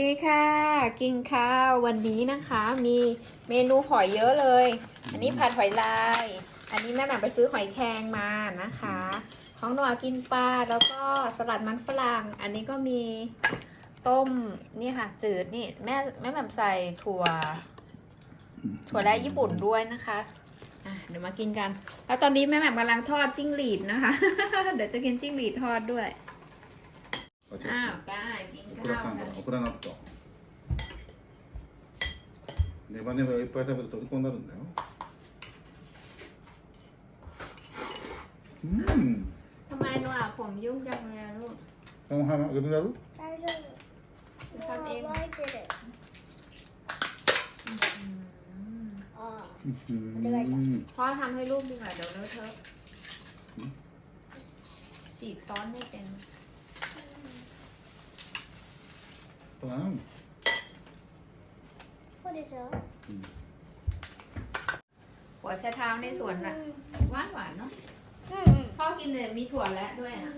ดีค่ะ กินข้าววันนี้นะคะ มีเมนูหอยเยอะเลย อันนี้ผัดหอยลาย อันนี้แม่แหม่มไปซื้อหอยแครงมานะคะ ของหนัวกินปลาแล้วก็สลัดมันฝรั่ง อันนี้ก็มีต้มนี่ค่ะ จืดนี่แม่แม่แหม่มใส่ถั่ว ถั่วแระญี่ปุ่นด้วยนะคะอะเดี๋ยวมากินกัน แล้วตอนนี้แม่แหม่กำลังทอดจิ้งหรีดนะคะ เดี๋ยวจะกินจิ้งหรีดทอดด้วย あ違う อ้าวได้กิน オク ข้า ラ ว サンド ค่ะ オクラ納豆ネバネバいっぱい食べると虜になるんだようん ทำไมหนูอ่ะผมยุ่งจังเลยอะลูก この花グルガル大丈夫。食べるもう覚えてる。ああ。うん พ่อทำให้ลูกดีกว่าเดี๋ยวเลอะเทอะสีกซ้อนไม่เป็น Brown. What is that? หัวไชเท้าในสวนน่ะหวานหวานเนาะพ่อกินเนี่ยมีถั่วแล้วด้วยอะ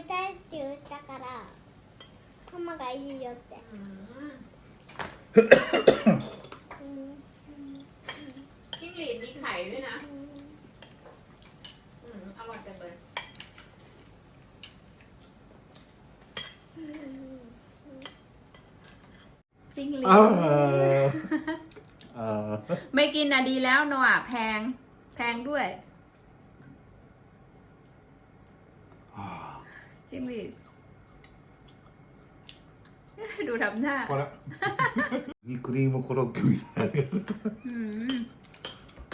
なんか食べたいって言ったから。ママがいいよって。 อืม うん。 จิ้งหรีดมีไข่ด้วยนะอืมอร่อยจังเลยจิ้งหรีด ああ ไม่กินอ่ะดีแล้วโนอ่ะแพง แพงด้วย จิ้งหรีด ดูทำหน้า これにクリームコロッケみたいなやつ อืม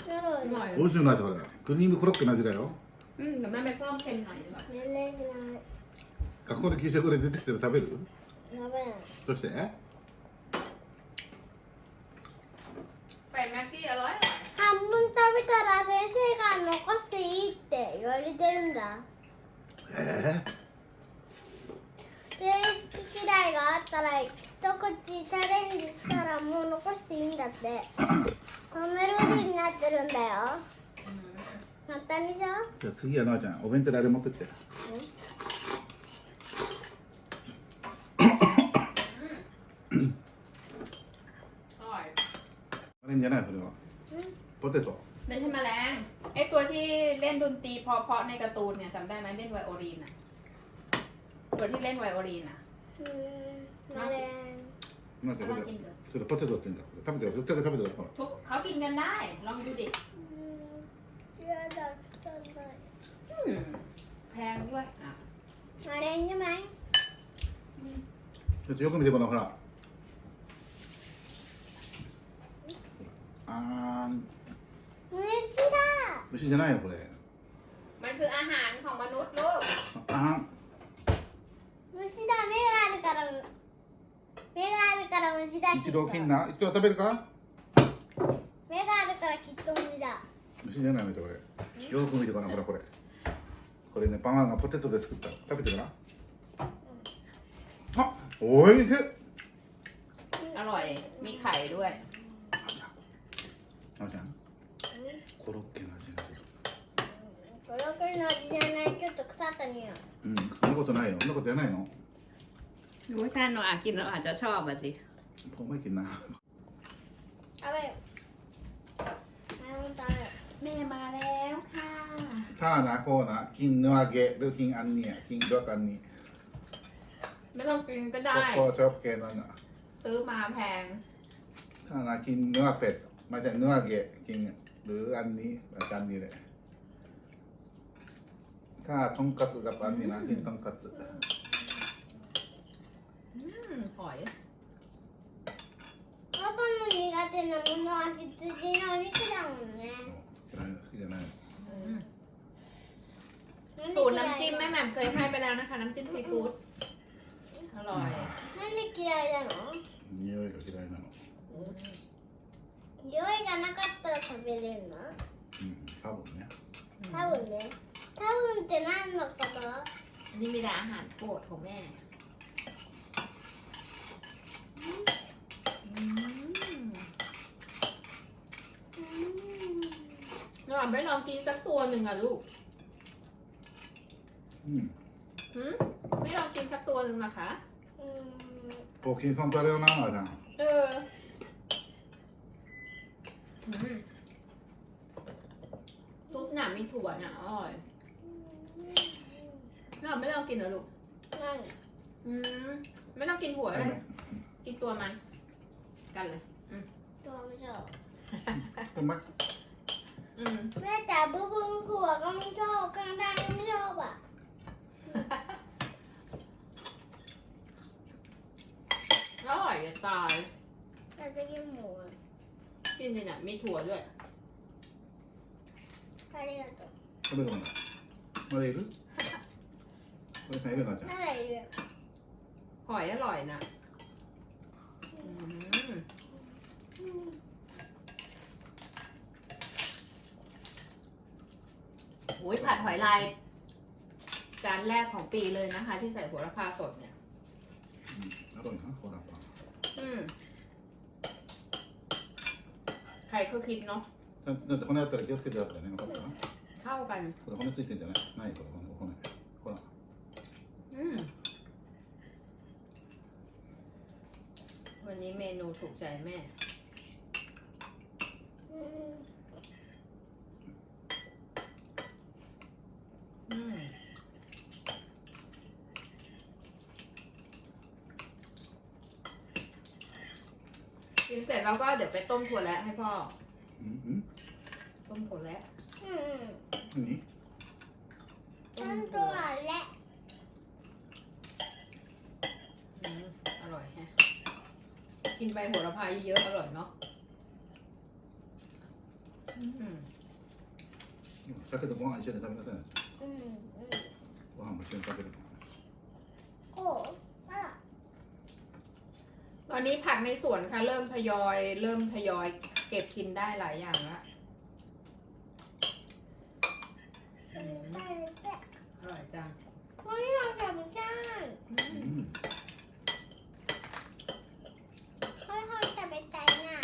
やろう อร่อย よ。美味しいの味これクリームコロッケの味だよ อืมเดี๋ยวแม่ไปเพิ่มเค็มหน่อยดีกว่า 年齢しない。学校で給食で出てきてる食べるやべえ。どうして ใส่แม็กกี้อร่อย 半分食べたら先生が残していいって言われてるんだ。えで好き 嫌いがあったら一口チャレンジしたらもう残していいんだってそんなルールになってるんだよ簡単でしょー、じゃあ次はなあちゃんお弁当であれ持ってって อร่อย あれいいんじゃないそれはポテト ไม่ใช่แมลงไอตัวที่เล่นดนตรีเพราะๆในการ์ตูนเนี่ยจำได้ไหมเล่นไวโอลินอ่ะ คนที่เล่นไวโอลินอะ แมลงなんかほらあそれポテトって言うんだ食べてよ食べて食べてよほらทุกเขากินกันได้ ลองดูดิเชื่อดับต้นไม้แพงด้วยอะแมลงใช่ไหมちょっとよく見てごらんほらほらาーมือชิดา虫じゃないเลยมันคืออาหารของมนุษย์ลูกあーんあるから虫だー一郎きっと金な一郎食べるか目があるからきっと虫だ虫じゃないのよこれよく見てこのほらこれこれねパンがポテトで作ったの食べてごらんあおいしい อร่อย มีไข่ด้วย なおちゃんコロッケの味がするコロッケの味じゃないちょっと腐った匂いうんそんなことないよそんなことやないの ดูถ้าหนูอากินเราอาจจะชอบอ่ะสิ ผมไม่กินน้เอาไปำแม่มาแล้วค่ะถ้านาโกนะกินเนื้อเกะหรือกินอันเนี้ยกินด้วยกันนี้ไม่ต้องกินก็ได้ ก็ชอบเกะนั่นอะซื้อมาแพง ถ้านากินเนื้อเป็ดมาจากเนื้อเกะกินหรืออันนี้อาจารย์นี่แหละถ้าต้องกัดสึกับอันนี้นะกินต้องกัดสึอืมหอย 苦手なものは羊のお肉だもんね嫌い好きじゃない สูตรน้ำจิ้มแม่แหม่มเคยให้ไปแล้วนะคะ น้ำจิ้มซีฟู้ดอร่อย なんで嫌いなの匂いが嫌いなの匂いがなかったら食べれるのうん多分ね多分ね多分って何のこと นี่มีแต่อาหารโปรดของแม่ เราไม่ลองกินสักตัวหนึ่งอะลูก うん หืมไม่ลองกินสักตัวหนึ่งเหรอคะ อืม ポーキンさんとあれよなあじゃん เอออืมซุปหนามีถั่วน่ะอร่อยเราไม่ลองกินเหรอลูก นั่น อืม ไม่ต้องกินหัว は เลย い กินตัวมัน กันเลย ตัวไม่ชอบ うまい อืม แม่จ๋าบึ้งบึ้งหัวก็ไม่ชอบกลางด้านก็ไม่ชอบอ่ะ อร่อยจะตาย เราจะกินหมูอะ กินเนี่ยมีถั่วด้วย ありがとう食べるかなまだいるこれさんいるなあじゃん น่าอะไรเนี่ย หอยอร่อยนะ อ้ยผัดหอยลาย จานแรกของปีเลยนะคะ ที่ใส่โหระพาสดเนี่ย うんあとなほら อืม ใครก็คิดเนาะ だだって骨あったら気をつけてあったらね分かったな เข้ากัน これ骨ついてんじゃないないこれ骨骨ほら อืม วันนี้เมนูถูกใจแม่ อืม เสร็จแล้วก็เดี๋ยวไปต้มถั่วแล้วให้พ่อ うんうん ต้มถั่วแล้ว อืม 何 ต้นตัวและ อืมอร่อยแฮะ กินใบโหระพาเยอะๆอร่อยเนาะอืม 鮭とご飯一緒に食べなさい อืมอืม ご飯も一緒に食べる โอ้อะ ตอนนี้ผักในสวนค่ะ เริ่มทยอย เริ่มทยอย เก็บกินได้หลายอย่างละอืมใช่แซ่อร่อยจังเฮ้ยเราทำได้อืうมんค่อยๆจะไปใจน่ะ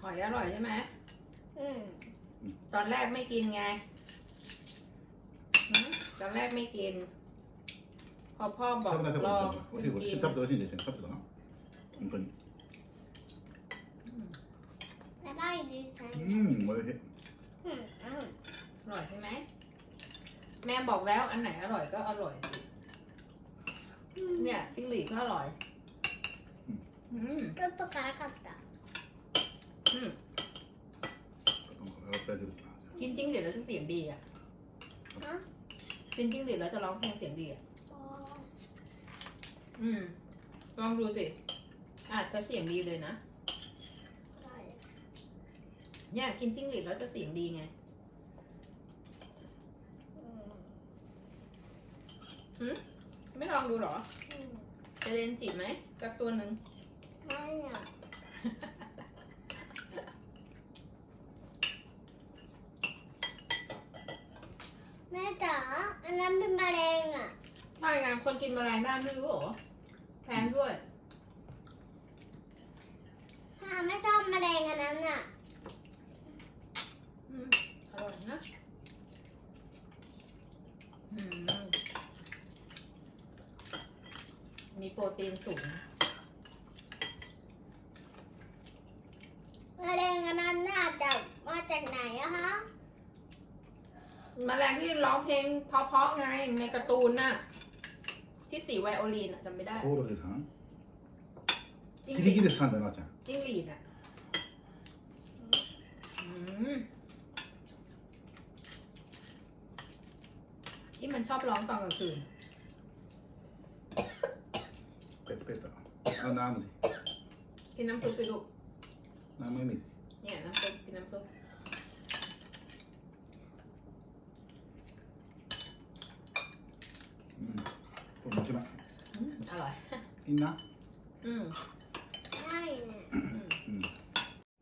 หอยอร่อยใช่ไหมอืมตอนแรกไม่กินไงหืมตอนแรกไม่กิน พอพ่อบอก 食べなさい ลอง これ美味しいこれ กิน 食べて美味しいんですよ食べたかな本当に แล้วได้ดีใจ うん美味しい อืมอืม อร่อยใช่ไหม แม่บอกแล้วอันไหนอร่อยก็อร่อยสิ เนี่ยจิ้งหรีดก็อร่อย อืม ちょっと辛かった อืม 洗ってあげる กินจิ้งหรีดแล้วจะเสียงดีอ่ะ ฮะ กินจิ้งหรีดแล้วจะร้องเพลงเสียงดีอ่ะ อ๋ออืม ลองดูสิ อาจจะเสียงดีเลยนะ ได้เนี่ยกินจิ้งหรีดแล้วจะเสียงดีไงอืมไม่ลองดูเหรอ อืมจะเรียนจีบไหมจักตัวหนึ่ง ไม่อะแม่จ๋าอันนั้นเป็นแมลงอะ ใช่ไงคนกินแมลงได้ไม่รู้เหรอแพ งด้วย ถ้าไม่ชอบแมลงอันนั้นอะอืมอร่อยนะอืมมีโปรตีนสูง แมลงอันนั้นน่าจะมาจากไหนอะคะแมลงที่ร้องเพลงเพราะๆไงในการ์ตูนน่ะ ที่สีไวโอลินอะจำไม่ได้ コオロギさん จิ้ง キ หรี リ ด ギリスさんだよなあちゃん จิ้งหรีดอ่ะ อืม ที่มันชอบร้องตอนกลางคืน ペットペットあナムジ กินน้ำซุปไปลูก ナムエミ เนี่ยน้ำซุปกินน้ำซุป ใช่ไหมอืมอร่อย นี่นะ อืม ใช่เนี่ย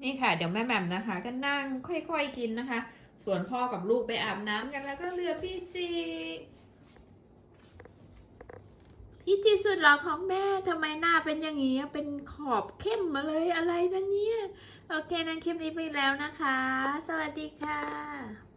นี่ค่ะ เดี๋ยวแม่แหม่มนะคะ ก็นั่งค่อยๆกินนะคะ ส่วนพ่อกับลูกไปอาบน้ำกันแล้วก็เรือพี่จี พี่จีสุดหล่อของแม่ทำไมหน้าเป็นอย่างนี้เป็นขอบเข้มมาเลยอะไรนะเนี่ย โอเคนั่นคลิปนี้ไปแล้วนะคะ สวัสดีค่ะ